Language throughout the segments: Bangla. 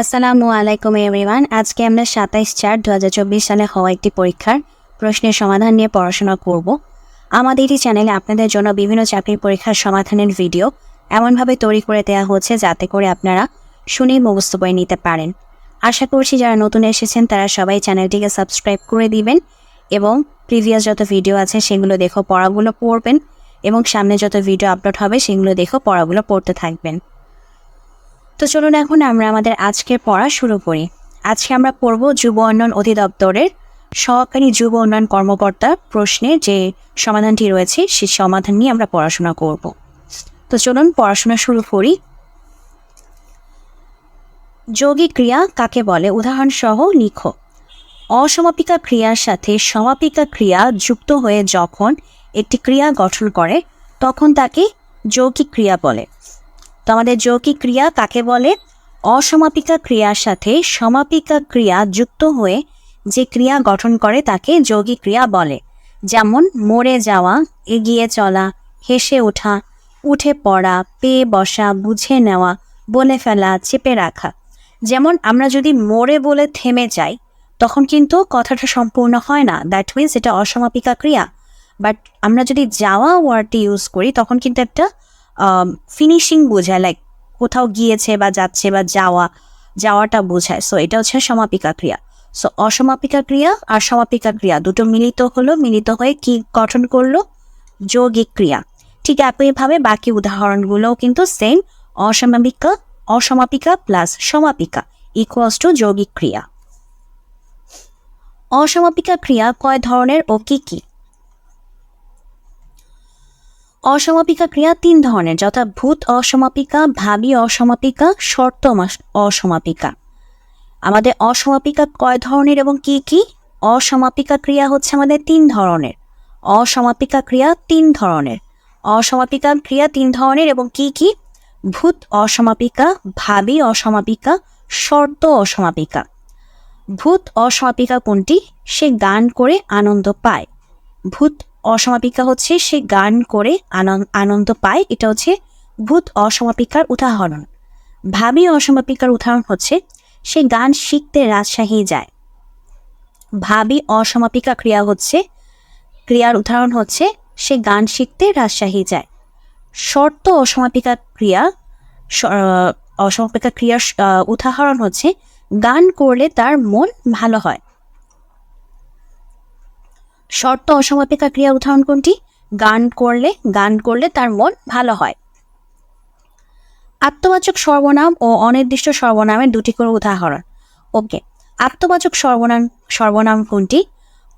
আসসালামু আলাইকুম এভরিওয়ান আজকে আমরা সাতাইশ চার দু হাজার চব্বিশ সালে হওয়া একটি পরীক্ষার প্রশ্নের সমাধান নিয়ে পড়াশোনা করব। আমাদের এই চ্যানেলে আপনাদের জন্য বিভিন্ন চাকরির পরীক্ষার সমাধানের ভিডিও এমনভাবে তৈরি করে দেওয়া হচ্ছে যাতে করে আপনারা শুনেই মুখস্থ বই নিতে পারেন। আশা করছি যারা নতুন এসেছেন, তারা সবাই চ্যানেলটিকে সাবস্ক্রাইব করে দিবেন এবং প্রিভিয়াস যত ভিডিও আছে, সেগুলো দেখো, পড়াগুলো পড়বেন এবং সামনে যত ভিডিও আপলোড হবে, সেগুলো দেখো, পড়াগুলো পড়তে থাকবেন। তো চলুন এখন আমরা আমাদের আজকের পড়া শুরু করি। আজকে আমরা পড়ব যুব উন্নয়ন অধিদপ্তরের সহকারী যুব উন্নয়ন কর্মকর্তা প্রশ্নের যে সমাধানটি রয়েছে, সেই সমাধান নিয়ে আমরা পড়াশোনা করব। তো চলুন পড়াশোনা শুরু করি। যৌগিক ক্রিয়া কাকে বলে? উদাহরণ সহ লিখো। অসমাপিকা ক্রিয়ার সাথে সমাপিকা ক্রিয়া যুক্ত হয়ে যখন একটি ক্রিয়া গঠন করে, তখন তাকে যৌগিক ক্রিয়া বলে। তো আমাদের যৌগিক ক্রিয়া কাকে বলে অসমাপিকা ক্রিয়ার সাথে সমাপিকা ক্রিয়া যুক্ত হয়ে যে ক্রিয়া গঠন করে তাকে যৌগিক ক্রিয়া বলে। যেমন, মরে যাওয়া, এগিয়ে চলা, হেসে ওঠা, উঠে পড়া, পেয়ে বসা, বুঝে নেওয়া, বলে ফেলা, চেপে রাখা। যেমন, আমরা যদি মরে বলে থেমে যাই, তখন কিন্তু কথাটা সম্পূর্ণ হয় না। দ্যাট মিনস এটা অসমাপিকা ক্রিয়া। বাট আমরা যদি যাওয়া ওয়ার্ডটি ইউজ করি, তখন কিন্তু একটা ফিনিশিং বোঝায় লাইক কোথাও গিয়েছে বা যাচ্ছে বা যাওয়া, যাওয়াটা বোঝায়। সো এটা হচ্ছে সমাপিকা ক্রিয়া। সো অসমাপিকা ক্রিয়া আর সমাপিকা ক্রিয়া দুটো মিলিত হলো, মিলিত হয়ে কি গঠন করল? যৌগিক ক্রিয়া। ঠিক একইভাবে বাকি উদাহরণগুলোও কিন্তু সেম অসমাপিকা অসমাপিকা প্লাস সমাপিকা ইকুয়ালস টু যৌগিক ক্রিয়া। অসমাপিকা ক্রিয়া কয় ধরনের ও কি কি? অসমাপিকা ক্রিয়া তিন ধরনের, যথা ভূত অসমাপিকা, ভাবী অসমাপিকা, শর্ত অসমাপিকা। আমাদের অসমাপিকা কয় ধরনের এবং কি কি? অসমাপিকা ক্রিয়া হচ্ছে আমাদের তিন ধরনের। অসমাপিকা ক্রিয়া তিন ধরনের। অসমাপিকা ক্রিয়া তিন ধরনের এবং কি কি? ভূত অসমাপিকা, ভাবী অসমাপিকা, শর্ত অসমাপিকা। ভূত অসমাপিকা কোনটি? সে গান করে আনন্দ পায়। ভূত অসমাপিকা হচ্ছে সে গান করে আনন্দ পায়, এটা হচ্ছে ভূত অসমাপিকার উদাহরণ। ভাবী অসমাপিকার উদাহরণ হচ্ছে সে গান শিখতে রাজশাহী যায়। ভাবী অসমাপিকা ক্রিয়া হচ্ছে, ক্রিয়ার উদাহরণ হচ্ছে সে গান শিখতে রাজশাহী যায়। শর্ত অসমাপিকা ক্রিয়া অসমাপিকা ক্রিয়ার উদাহরণ হচ্ছে গান করলে তার মন ভালো হয়। শর্ত অসমাপিকা ক্রিয়া উদাহরণ কোনটি? গান করলে গান করলে তার মন ভালো হয়। আত্মবাচক সর্বনাম ও অনির্দিষ্ট সর্বনামের দুটি করে উদাহরণ। ওকে, আত্মবাচক সর্বনাম সর্বনাম কোনটি?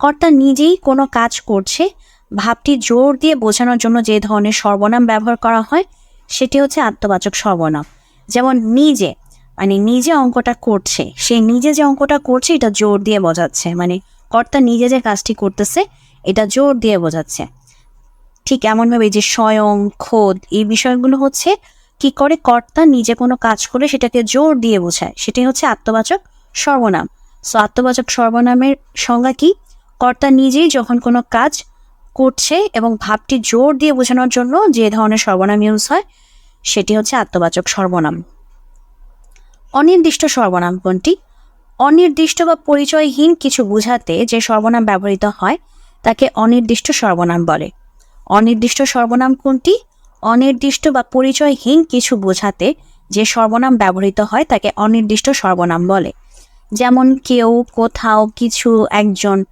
কর্তা নিজেই কোনো কাজ করছে, ভাবটি জোর দিয়ে বোঝানোর জন্য যে ধরনের সর্বনাম ব্যবহার করা হয়, সেটি হচ্ছে আত্মবাচক সর্বনাম। যেমন নিজে মানে নিজে অঙ্কটা করছে, সে নিজে যে অঙ্কটা করছে, এটা জোর দিয়ে বোঝাচ্ছে মানে কর্তা নিজে যে কাজটি করতেছে, এটা জোর দিয়ে বোঝাচ্ছে। ঠিক এমনভাবে যে স্বয়ং, খোদ, এই বিষয়গুলো হচ্ছে কি করে কর্তা নিজে কোনো কাজ করে সেটাকে জোর দিয়ে বোঝায়। সেটাই হচ্ছে আত্মবাচক সর্বনাম। সো আত্মবাচক সর্বনামের সংজ্ঞা কি? কর্তা নিজেই যখন কোনো কাজ করছে এবং ভাবটি জোর দিয়ে বোঝানোর জন্য যে ধরনের সর্বনাম ইউজ হয়, সেটি হচ্ছে আত্মবাচক সর্বনাম। অনির্দিষ্ট সর্বনাম কোনটি? অনির্দিষ্ট বা পরিচয়হীন কিছু বোঝাতে যে সর্বনাম ব্যবহৃত হয়, তাকে অনির্দিষ্ট সর্বনাম বলে। অনির্দিষ্ট সর্বনাম কোনটি? অনির্দিষ্ট বা পরিচয়হীন কিছু বোঝাতে যে সর্বনাম ব্যবহৃত হয়, তাকে অনির্দিষ্ট সর্বনাম বলে। যেমন কেউ, কোথাও, কিছু, একজন।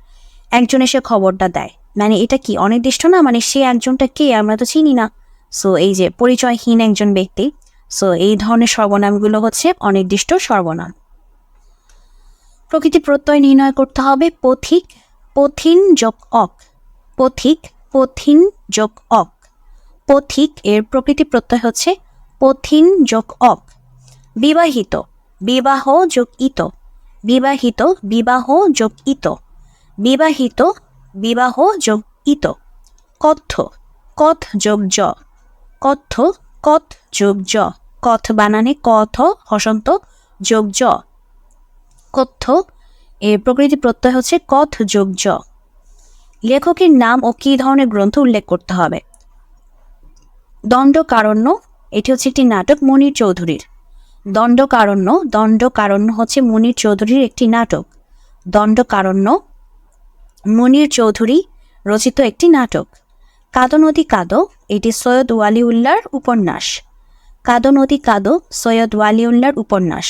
একজন এসে খবরটা দেয়। মানে এটা কি, অনির্দিষ্ট না? মানে সে একজনটা কে? আমরা তো চিনি না। সো এই যে পরিচয়হীন একজন ব্যক্তি। সো এই ধরনের সর্বনামগুলো হচ্ছে অনির্দিষ্ট সর্বনাম। প্রকৃতি প্রত্যয় নির্ণয় করতে হবে, পথিক, পথিন যোগ অক। পথিক, পথিন যোগ অক। পথিক এর প্রকৃতি প্রত্যয় হচ্ছে পথিন যোগ অক। বিবাহিত, বিবাহ যোগ ইত। বিবাহিত, বিবাহ যোগ ইত। বিবাহিত, বিবাহ যোগ ইত। কথ্য, কথ যোগ জ কথ্য, কথ যোগ জ কথ বানানে কথ, হসন্ত যোগ জ কথ্য এর প্রকৃতি প্রত্যয় হচ্ছে কথ যোগ জ লেখকের নাম ও কী ধরনের গ্রন্থ উল্লেখ করতে হবে? দণ্ডকারণ্য, এটি হচ্ছে একটি নাটক মনির চৌধুরীর। দণ্ডকারণ্য দণ্ডকারণ্য হচ্ছে মুনির চৌধুরীর একটি নাটক। দণ্ডকারণ্য মুনির চৌধুরী রচিত একটি নাটক। কাদো নদী কাদো এটি সৈয়দ ওয়ালিউল্লাহর উপন্যাস। কাদো নদী কাদো সৈয়দ ওয়ালিউল্লাহর উপন্যাস।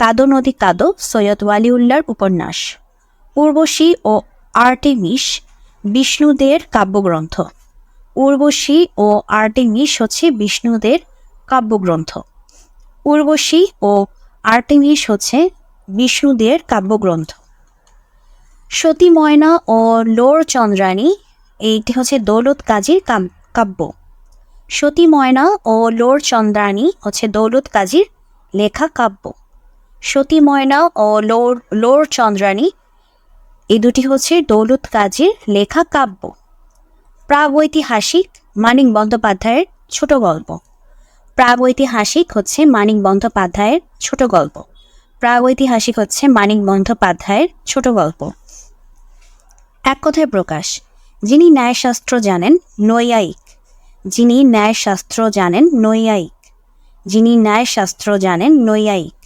কাদো নদী কাদো, সৈয়দ ওয়ালিউল্লাহর উপন্যাস। উর্বশী ও আর্টেমিস বিষ্ণুদের কাব্যগ্রন্থ। উর্বশী ও আর্টেমিস হচ্ছে বিষ্ণুদের কাব্যগ্রন্থ। উর্বশী ও আর্টেমিস হচ্ছে বিষ্ণুদের কাব্যগ্রন্থ। সতী ময়না ও লোর চন্দ্রাণী এইটি হচ্ছে দৌলত কাজীর কাব্য। সতী ময়না ও লোর চন্দ্রাণী হচ্ছে দৌলত কাজীর লেখা কাব্য। সতী ময়না ও লোর লোর চন্দ্রাণী এই দুটি হচ্ছে দৌলত কাজীর লেখা কাব্য। প্রাগৈতিহাসিক মানিক বন্দ্যোপাধ্যায়ের ছোট গল্প। প্রাগৈতিহাসিক হচ্ছে মানিক বন্দ্যোপাধ্যায়ের ছোট গল্প। প্রাগৈতিহাসিক হচ্ছে মানিক বন্দ্যোপাধ্যায়ের ছোট গল্প। এক কথায় প্রকাশ, যিনি ন্যায়শাস্ত্র জানেন, নৈয়ায়িক। যিনি ন্যায়শাস্ত্র জানেন, নৈয়ায়িক। যিনি ন্যায়শাস্ত্র জানেন, নৈয়ায়িক।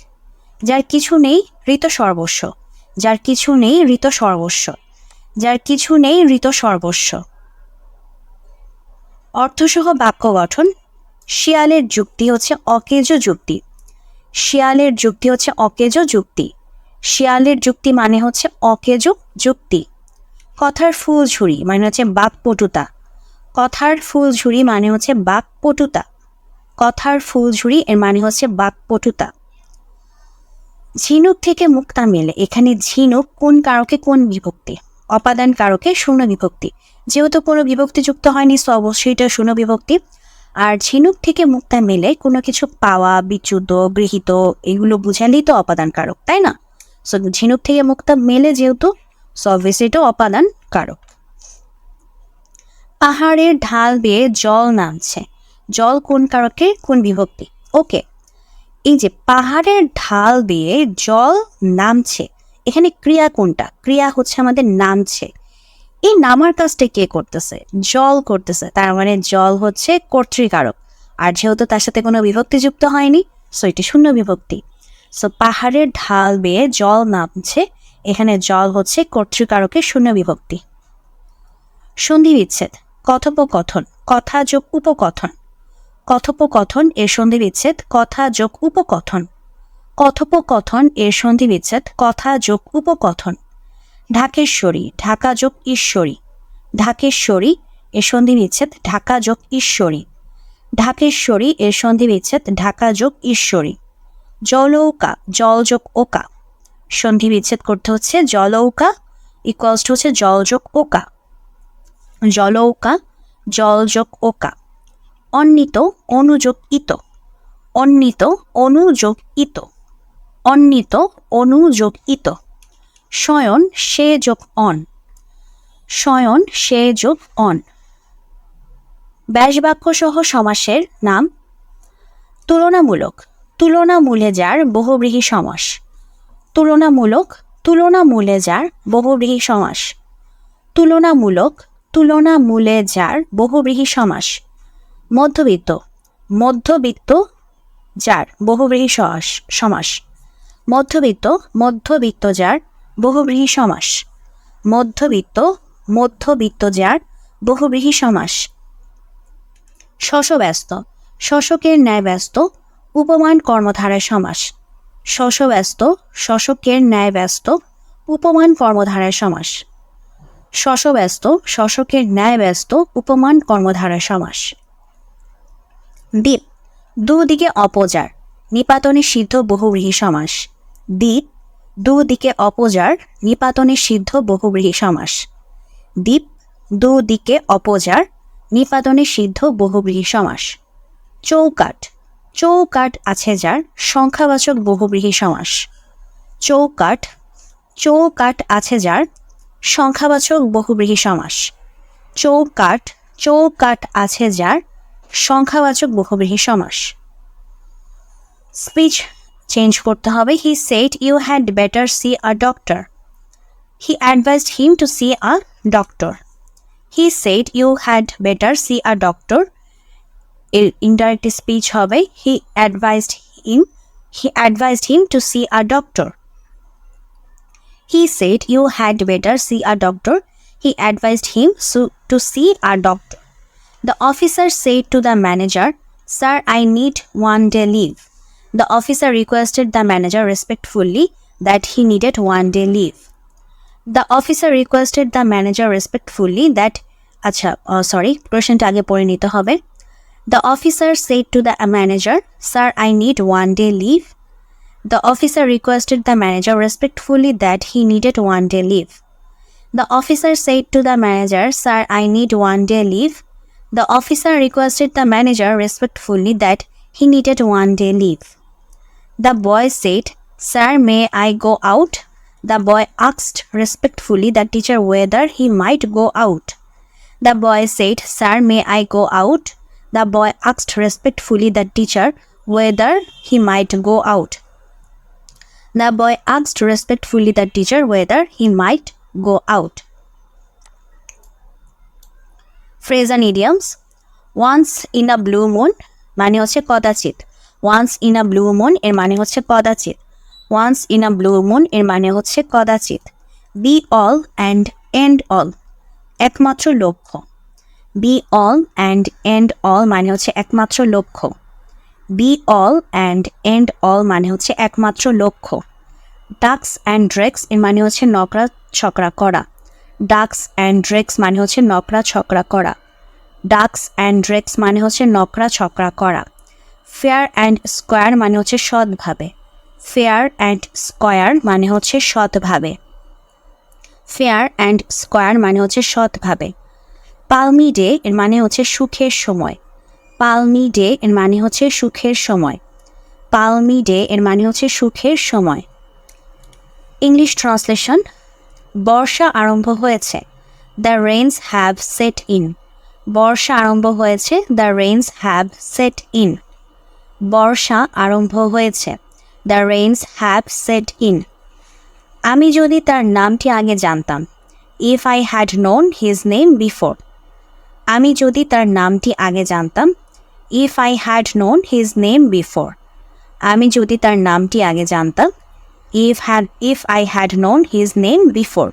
যার কিছু নেই ঋত সর্বস্ব। যার কিছু নেই ঋত সর্বস্ব। যার কিছু নেই ঋত সর্বস্ব। অর্থসহ বাক্য গঠন। শিয়ালের যুক্তি হচ্ছে অকেজ যুক্তি। শিয়ালের যুক্তি হচ্ছে অকেজ যুক্তি। শিয়ালের যুক্তি মানে হচ্ছে অকেজ যুক্তি। কথার ফুল ঝুড়ি মানে হচ্ছে বাকপটুতা কথার ফুল ঝুড়ি মানে হচ্ছে বাকপটুতা কথার ফুল ঝুড়ি এর মানে হচ্ছে বাকপটুতা ঝিনুক থেকে মুক্তা মেলে। এখানে ঝিনুক কোন কারকে কোন বিভক্তি? অপাদান কারকে শূন্য বিভক্তি। যেহেতু কোনো বিভক্তি যুক্ত হয়নি সো অবশ্যই এটা শূন্য বিভক্তি। আর ঝিনুক থেকে মুক্তা মেলে কোনো কিছু পাওয়া, বিচ্যুত, গৃহীত, এগুলো বুঝালেই তো অপাদান কারক, তাই না? সো ঝিনুক থেকে মুক্তা মেলে যেহেতু সো অবভিয়াসলি এটা অপাদান কারক। পাহাড়ের ঢাল বেয়ে জল নামছে। জল কোন কারকে? কোন বিভক্তি? ওকে এই যে পাহাড়ের ঢাল বেয়ে জল নামছে, এখানে ক্রিয়া কোনটা? ক্রিয়া হচ্ছে আমাদের নামছে। এই নামার কাজটা কে করতেছে? জল করতেছে, তার মানে জল হচ্ছে কর্তৃকারক। আর যেহেতু তার সাথে কোনো বিভক্তি যুক্ত হয়নি সো এটি শূন্য বিভক্তি। সো পাহাড়ের ঢাল বেয়ে জল নামছে, এখানে জল হচ্ছে কর্তৃকারকের শূন্য বিভক্তি। সন্ধি বিচ্ছেদ, কথোপকথন, কথা যোগ উপকথন। কথোপকথন এর সন্ধি বিচ্ছেদ কথা যোগ উপকথন। কথোপকথন এর সন্ধি বিচ্ছেদ কথা যোগ উপকথন। ঢাকেশ্বরী, ঢাকা যোগ ঈশ্বরী। ঢাকেশ্বরী এর সন্ধি বিচ্ছেদ ঢাকা যোগ ঈশ্বরী। ঢাকেশ্বরী এর সন্ধি বিচ্ছেদ ঢাকা যোগ ঈশ্বরী। জলৌকা, জল যোগ ওকা। সন্ধি বিচ্ছেদ করতে হচ্ছে জলৌকা ইকুয়ালস টু হচ্ছে জল যোগ ওকা। জলৌকা, জল যোগ ওকা। অন্নিত অনুযোগ ইত। অন্নিত অনুযোগ ইত। অন্নিত অনুযোগ ইত। শয়ন সে যোগ অন। শয়ন সে যোগ অন। ব্যাসবাক্য সহ সমাসের নাম তুলনামূলক। তুলনামূলে যার বহুব্রীহী সমাস। তুলনামূলক, তুলনামূলে যার বহুব্রীহী সমাস। তুলনামূলক, তুলনামূলে যার বহুব্রীহী সমাস। মধ্যবিত্ত। মধ্যবিত্ত যার বহুব্রীহী সমাস মধ্যবিত্ত মধ্যবিত্ত যার বহুব্রীহী সমাস। মধ্যবিত্ত মধ্যবিত্ত যার বহুব্রীহী সমাস। শশব্যস্ত। শশকের ন্যায় ব্যস্ত উপমান কর্মধারায় সমাস। শশব্যস্ত, শশকের ন্যায় ব্যস্ত উপমান কর্মধারায় সমাস। শশব্যস্ত, শশকের ন্যায় ব্যস্ত উপমান কর্মধারায় সমাস। দ্বীপ, দুদিকে অপজার, নিপাতনে সিদ্ধ বহুব্রীহী সমাস। দ্বীপ, দুদিকে অপজার, নিপাতনে সিদ্ধ বহুব্রীহী সমাস। দ্বীপ, দুদিকে অপজার, নিপাতনে সিদ্ধ বহুব্রীহী সমাস। চৌকাট চৌকাট আছে যার সংখ্যাবাচক বহুব্রীহী সমাস। চৌকাট চৌকাট আছে যার সংখ্যাবাচক বহুব্রীহী সমাস। চৌকাট চৌকাট আছে যার সংখ্যাবাচক বহুব্রীহী সমাস। স্পিচ চেঞ্জ করতে হবে। He said you had better see a doctor he advised him to see a doctor he said you had better see a doctor এর ইনডাইরেক্ট স্পিচ হবে। He advised him he advised him to see a doctor said, you had better see a doctor. He advised him so- to see a doctor. The officer said to the manager, Sir, I need one day leave. The officer requested the manager respectfully that he needed one day leave. The officer requested the manager respectfully that আচ্ছা সরি প্রশ্নটা আগে পড়ে নিতে হবে The officer said to the manager, Sir, I need one day leave. The officer requested the manager respectfully that he needed one day leave. The officer said to the manager, Sir, I need one day leave. The officer requested the manager respectfully that he needed one day leave. The boy said, Sir, may I go out? The boy asked respectfully the teacher whether he might go out. The boy said, Sir, may I go out? The boy asked respectfully the teacher whether he might go out. The boy asked respectfully the teacher whether he might go out. Phrase and idioms. Once in a blue moon মানে হচ্ছে কদাচিৎ। Once in a blue moon এর মানে হচ্ছে কদাচিৎ। Once in a blue moon এর মানে হচ্ছে কদাচিৎ। Be all and end all একমাত্র লক্ষ্য। Be all and end all মানে হচ্ছে একমাত্র লক্ষ্য। Be all and end all মানে হচ্ছে একমাত্র লক্ষ্য। ডাক্স অ্যান্ড ড্রেক্স এর মানে হচ্ছে নকরা ছকরা করা ডাক্স অ্যান্ড ড্রেক্স মানে হচ্ছে নকরা ছকরা করা। ডাক্স অ্যান্ড ড্রেক্স মানে হচ্ছে নকরা ছকরা করা। ফেয়ার অ্যান্ড স্কোয়ার মানে হচ্ছে সৎভাবে। ফেয়ার অ্যান্ড স্কোয়ার মানে হচ্ছে সৎভাবে। ফেয়ার অ্যান্ড স্কোয়ার মানে হচ্ছে সৎভাবে। পালমি ডে এর মানে হচ্ছে সুখের সময়। পালমি ডে এর মানে হচ্ছে সুখের সময়। পালমি ডে এর মানে হচ্ছে সুখের সময়। ইংলিশ ট্রান্সলেশন বর্ষা আরম্ভ হয়েছে। The rains have set in বর্ষা আরম্ভ হয়েছে। The rains have set in বর্ষা আরম্ভ হয়েছে। The rains have set in আমি যদি তার নামটি আগে জানতাম। If I had known his name before আমি যদি তার নামটি আগে জানতাম। If I had known his name before আমি যদি তার নামটি আগে জানতাম। If had if I had known his name before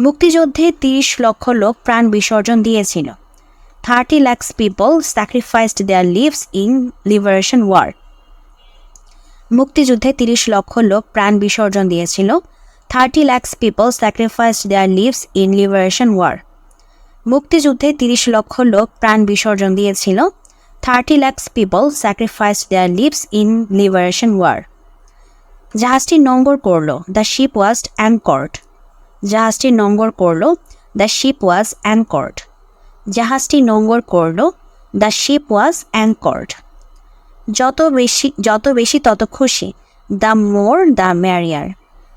মুক্তিযুদ্ধে তিরিশ লক্ষ লোক প্রাণ বিসর্জন দিয়েছিল। Thirty lakhs people sacrificed their lives in liberation war মুক্তিযুদ্ধে তিরিশ লক্ষ লোক প্রাণ বিসর্জন দিয়েছিল। Thirty lakhs people sacrificed their lives in liberation war মুক্তিযুদ্ধে তিরিশ লক্ষ লোক প্রাণ বিসর্জন দিয়েছিল। Thirty lakhs people sacrificed their lives in liberation war জাহাজটি নোঙ্গর করল দ্য শিপ ওয়াজ অ্যাঙ্কর্ড জাহাজটি নোঙ্গর করল দ্য শিপ ওয়াজ অ্যাঙ্কর্ড জাহাজটি নোঙ্গর করল দ্য শিপ ওয়াজ অ্যাঙ্কর্ড যত বেশি যত বেশি তত খুশি দ্য মোর দ্য ম্যারিয়ার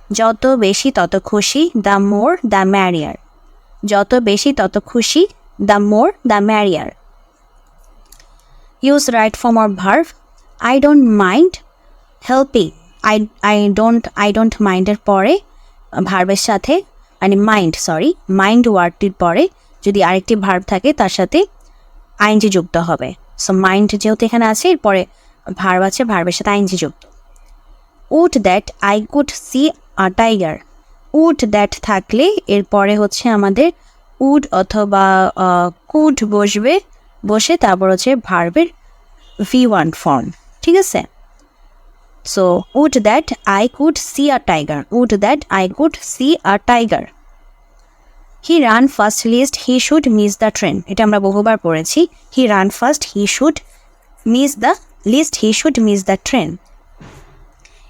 যত বেশি তত খুশি দ্য মোর দ্য ম্যারিয়ার যত বেশি তত খুশি the more the merrier use right form or verb I don't mind helping I I don't I don't মাইন্ডের পরে ভার্বের সাথে মানে মাইন্ড সরি মাইন্ড ওয়ার্ডটির পরে যদি আরেকটি ভার্ব থাকে তার সাথে আইনজি যুক্ত হবে। সো মাইন্ড যেহেতু এখানে আছে, এরপরে ভার্ব আছে ভার্বের সাথে আইনজি যুক্ত। Would that I could see a tiger would that থাকলে এরপরে হচ্ছে আমাদের উড অথবা কুড বসবে, বসে তারপর হচ্ছে ভার্বের ভি ওয়ান ফর্ম ঠিক আছে? So would that I could see a tiger would that I could see a tiger he ran fast lest he should miss the train এটা আমরা বহুবার পড়েছি। He ran fast he should miss the lest he should miss the train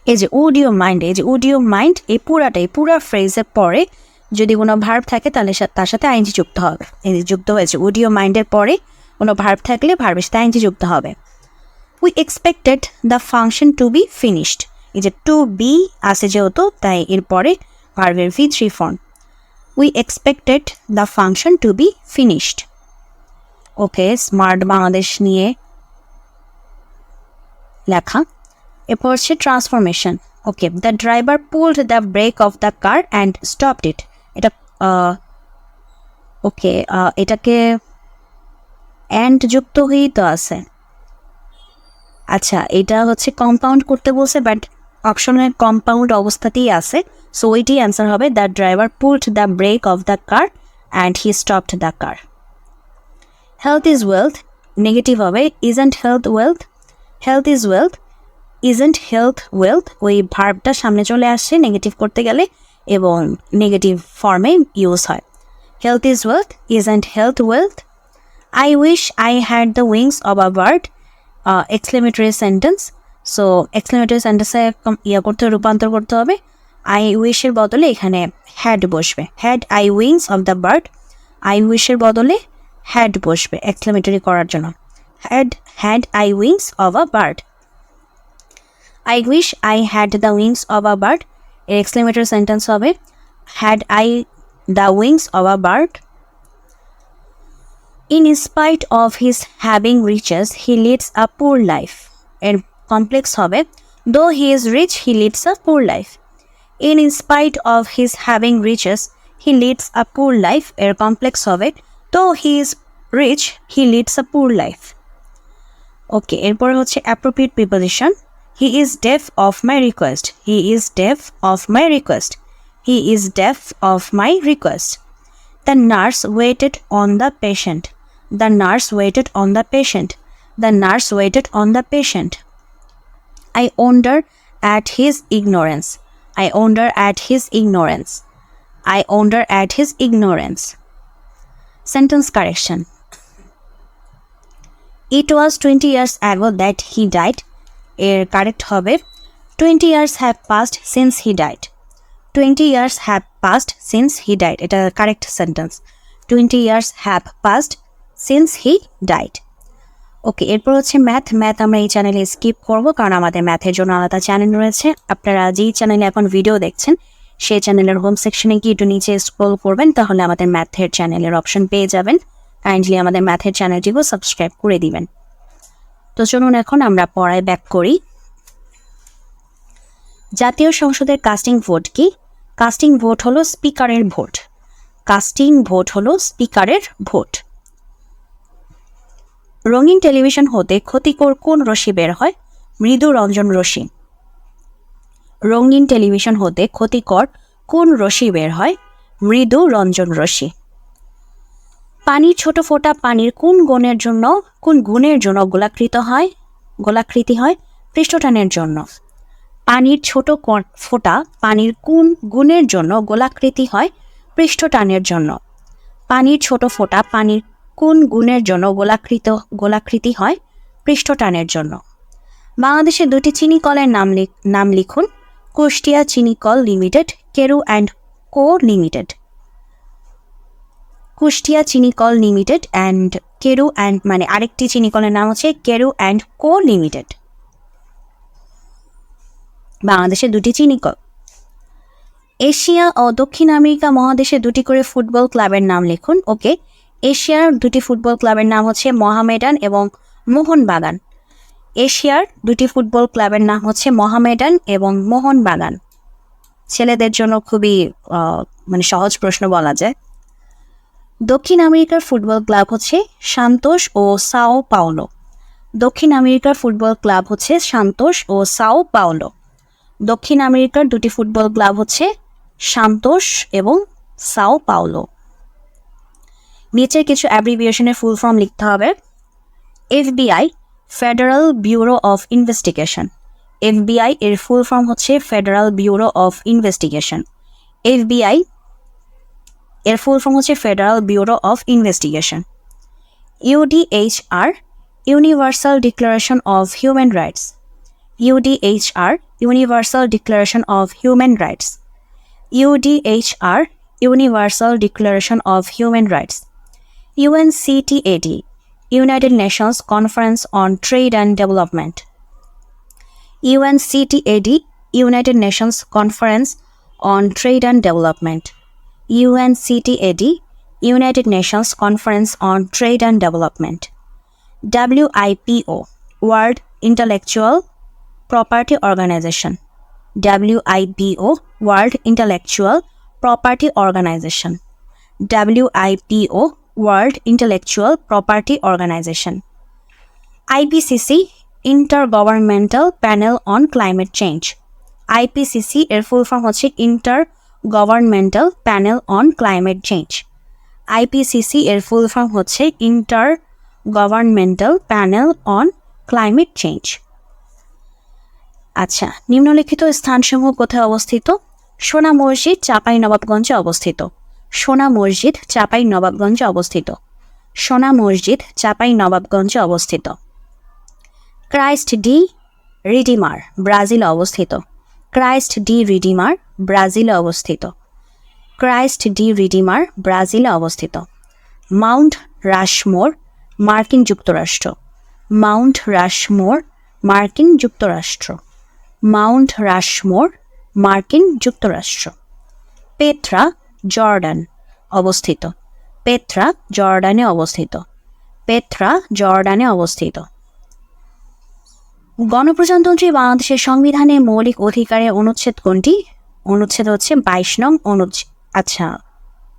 এই যে উড ইউ মাইন্ড এই যে উড ইউ মাইন্ড এই পুরাটাই পুরা ফ্রেজের পরে যদি কোনো ভার্ব থাকে তাহলে তার সাথে আইনজি যুক্ত হবে। যুক্ত হয়েছে। উড ইউ মাইন্ডের পরে কোনো ভার্ব থাকলে ভার্বের সাথে আইনজি যুক্ত হবে। We expected the function to be finished এই যে টু বি আসে যেহেতু, তাই এরপরে ভার্বের V three form we expected the function to be finished okay smart Bangladesh নিয়ে লেখা। এরপর হচ্ছে transformation okay the driver pulled the brake of the car and stopped it এটা ওকে এটাকে অ্যান্ড যুক্ত হয়েই তো আছে। আচ্ছা এটা হচ্ছে কম্পাউন্ড করতে বলছে বাট অপশনের কম্পাউন্ড অবস্থাতেই আছে। সো ওইটি অ্যান্সার হবে the driver pulled the brake of the car and he stopped the car health is wealth negative হবে isn't health wealth health is wealth isn't health wealth ওই ভার্বটা সামনে চলে আসছে নেগেটিভ করতে গেলে, এবং নেগেটিভ ফর্মে ইউজ হয়। Health is wealth is isn't health wealth I wish I had the wings of a bird exclamatory sentence so exclamatory সেন্টেন্সে ইয়ে করতে রূপান্তর করতে হবে। আই উইশের বদলে এখানে হ্যাড বসবে। Had I wings of the bird I উইশের বদলে হ্যাড বসবে এক্সক্লেমেটরি করার জন্য। Had had I wings of a bird I wish I had the wings of a bird এর এক্সক্লেমেটরি সেন্টেন্স হবে। Had I the wings of a bird In spite of his having riches, he leads a poor life. এর কমপ্লেক্স হবে though he is rich he leads a poor life in spite of his having riches he leads a poor life এর কমপ্লেক্স হবে though he is rich he leads a poor life okay এরপরে হচ্ছে appropriate preposition he is deaf of my request he is deaf of my request he is deaf of my request The nurse waited on the patient. The nurse waited on the patient. The nurse waited on the patient. I wonder at his ignorance. I wonder at his ignorance. I wonder at his ignorance. Sentence correction. It was 20 years ago that he died. এর কারেক্ট হবে 20 years have passed since he died. 20 years have passed since he died. এটা correct sentence 20 years have passed Since he died. Okay এরপর হচ্ছে ম্যাথ ম্যাথ আমরা এই চ্যানেলে স্কিপ করব কারণ আমাদের ম্যাথের জন্য আলাদা চ্যানেল রয়েছে। আপনারা যেই চ্যানেলে এখন ভিডিও দেখছেন, সেই চ্যানেলের হোম সেকশনে গিয়ে একটু নিচে স্ক্রল করবেন, তাহলে আমাদের ম্যাথের চ্যানেলের অপশন পেয়ে যাবেন। কাইন্ডলি আমাদের ম্যাথের চ্যানেলটিকেও সাবস্ক্রাইব করে দিবেন। তো চলুন এখন আমরা পড়ায় ব্যাক করি। জাতীয় সংসদের কাস্টিং ভোট কি? কাস্টিং ভোট হলো স্পিকারের ভোট কাস্টিং ভোট হলো স্পিকারের ভোট রঙিন টেলিভিশন হতে ক্ষতিকর কোন রশ্মি বের হয়? মৃদু রঞ্জন রশ্মি। রঙিন টেলিভিশন হতে ক্ষতিকর কোন রশ্মি বের হয়? মৃদু রঞ্জন রশ্মি। পানির ছোট ফোঁটা পানির কোন গুণের জন্য, কোন গুণের জন্য গোলাকৃত হয়? গোলাকৃতি হয় পৃষ্ঠটানের জন্য। পানির ছোট ফোঁটা পানির কোন গুণের জন্য গোলাকৃতি হয় পৃষ্ঠটানের জন্য। পানির ছোট ফোঁটা পানির কোন গুণের জন্য গোলাকৃত, গোলাকৃতি হয়? পৃষ্ঠটানের জন্য। বাংলাদেশে দুটি চিনি কলের নাম নাম লিখুন। কুষ্টিয়া চিনি call limited, Carew and co limited. Kushtia চিনি কল লিমিটেড অ্যান্ড কেরু অ্যান্ড মানে আরেকটি চিনি কলের নাম হচ্ছে কেরু অ্যান্ড কো লিমিটেড। বাংলাদেশে দুটি চিনি কল এশিয়া ও দক্ষিণ আমেরিকা মহাদেশে দুটি করে ফুটবল ক্লাবের নাম লিখুন। ওকে এশিয়ার দুটি ফুটবল ক্লাবের নাম হচ্ছে মহামেডান এবং মোহনবাগান। এশিয়ার দুটি ফুটবল ক্লাবের নাম হচ্ছে মহামেডান এবং মোহনবাগান। ছেলেদের জন্য খুবই মানে সহজ প্রশ্ন বলা যায়। দক্ষিণ আমেরিকার ফুটবল ক্লাব হচ্ছে সান্তোস ও সাও পাওলো। দক্ষিণ আমেরিকার ফুটবল ক্লাব হচ্ছে সান্তোস ও সাও পাওলো। দক্ষিণ আমেরিকার দুটি ফুটবল ক্লাব হচ্ছে সান্তোস এবং সাও পাওলো। নিচের কিছু অ্যাব্রিভিয়েশনের ফুল ফর্ম লিখতে হবে। FBI federal bureau of investigation FBI এর ফুল ফর্ম হচ্ছে federal bureau of investigation FBI এর ফুল ফর্ম হচ্ছে federal bureau of investigation UDHR universal declaration of human rights UDHR Universal Declaration of Human Rights. UDHR universal declaration of human Rights. UNCTAD United Nations Conference on Trade and Development. UNCTAD United Nations Conference on Trade and Development. UNCTAD United Nations Conference on Trade and Development. WIPO World Intellectual Property Organization. WIPO World Intellectual Property Organization. WIPO World intellectual property organization IPCC inter governmental panel on climate change IPCC এর ফুল ফর্ম হচ্ছে inter governmental panel on climate change IPCC এর ফুল ফর্ম হচ্ছে inter governmental panel on climate change আচ্ছা নিম্নলিখিত স্থানসমূহ কোথায় অবস্থিত? সোনা মসজিদ চাপাই নবাবগঞ্জে অবস্থিত। সোনা মসজিদ, চাপাই নবাবগঞ্জে অবস্থিত। সোনা মসজিদ, চাপাই নবাবগঞ্জে অবস্থিত। ক্রাইস্ট ডি রিডিমার, ব্রাজিলে অবস্থিত। ক্রাইস্ট ডি রিডিমার, ব্রাজিলে অবস্থিত। ক্রাইস্ট ডি রিডিমার, ব্রাজিলে অবস্থিত। মাউন্ট রাশমোর, মার্কিন যুক্তরাষ্ট্র। মাউন্ট রাশমোর, মার্কিন যুক্তরাষ্ট্র। মাউন্ট রাশমোর, মার্কিন যুক্তরাষ্ট্র। পেট্রা জর্ডান অবস্থিত। পেট্রা জর্ডানে অবস্থিত। পেট্রা জর্ডানে অবস্থিত। গণপ্রজাতন্ত্রী বাংলাদেশের সংবিধানে মৌলিক অধিকারের অনুচ্ছেদ কোনটি? অনুচ্ছেদ হচ্ছে বাইশ নং অনুচ্ছেদ আচ্ছা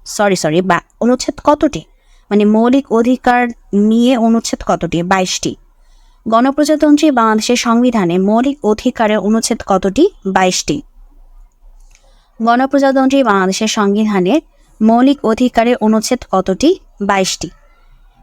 সরি সরি বা অনুচ্ছেদ কতটি? মানে মৌলিক অধিকার নিয়ে অনুচ্ছেদ কতটি? বাইশটি। গণপ্রজাতন্ত্রী বাংলাদেশের সংবিধানে মৌলিক অধিকারের অনুচ্ছেদ কতটি? বাইশটি। গণপ্রজাতন্ত্রী বাংলাদেশের সংবিধানের মৌলিক অধিকারের অনুচ্ছেদ কতটি? বাইশটি।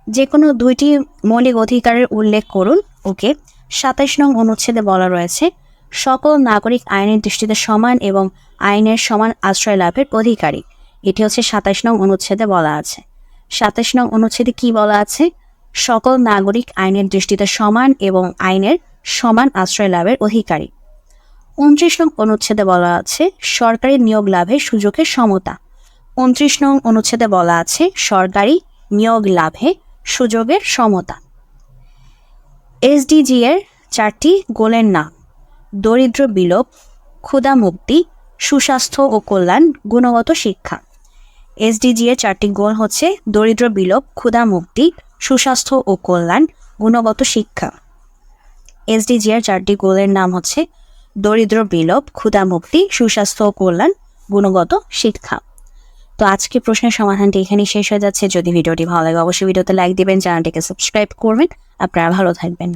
যে কোনো দুইটি মৌলিক অধিকারের উল্লেখ করুন। ওকে। সাতাইশ নং অনুচ্ছেদে বলা রয়েছে, সকল নাগরিক আইনের দৃষ্টিতে সমান এবং আইনের সমান আশ্রয় লাভের অধিকারী। এটি হচ্ছে সাতাইশ নং অনুচ্ছেদে বলা আছে। সাতাইশ নং অনুচ্ছেদে কি বলা আছে? সকল নাগরিক আইনের দৃষ্টিতে সমান এবং আইনের সমান আশ্রয় লাভের অধিকারী। উনত্রিশ নং অনুচ্ছেদে বলা আছে, সরকারি নিয়োগ লাভের সুযোগের সমতা। উনত্রিশ নং অনুচ্ছেদে বলা আছে, সরকারি নিয়োগ লাভে সুযোগের সমতা। এসডিজি এর চারটি গোলের নাম, দরিদ্র বিলোপ, ক্ষুধা মুক্তি, সুস্বাস্থ্য ও কল্যাণ, গুণগত শিক্ষা। এসডিজি এর চারটি গোল হচ্ছে, দরিদ্র বিলোপ, ক্ষুধা মুক্তি, সুস্বাস্থ্য ও কল্যাণ, গুণগত শিক্ষা। এসডিজি এর চারটি গোলের নাম হচ্ছে দরিদ্র বিলোপ ক্ষুধামুক্তি সুস্বাস্থ্য কল্যাণ, গুণগত শিক্ষা। তো আজকে প্রশ্নের সমাধানটি এখানেই শেষ হয়ে যাচ্ছে। যদি ভিডিওটি ভালো লাগে, অবশ্যই ভিডিওতে লাইক দিবেন, চ্যানেলটিকে সাবস্ক্রাইব করবেন। আপনারা ভালো থাকবেন।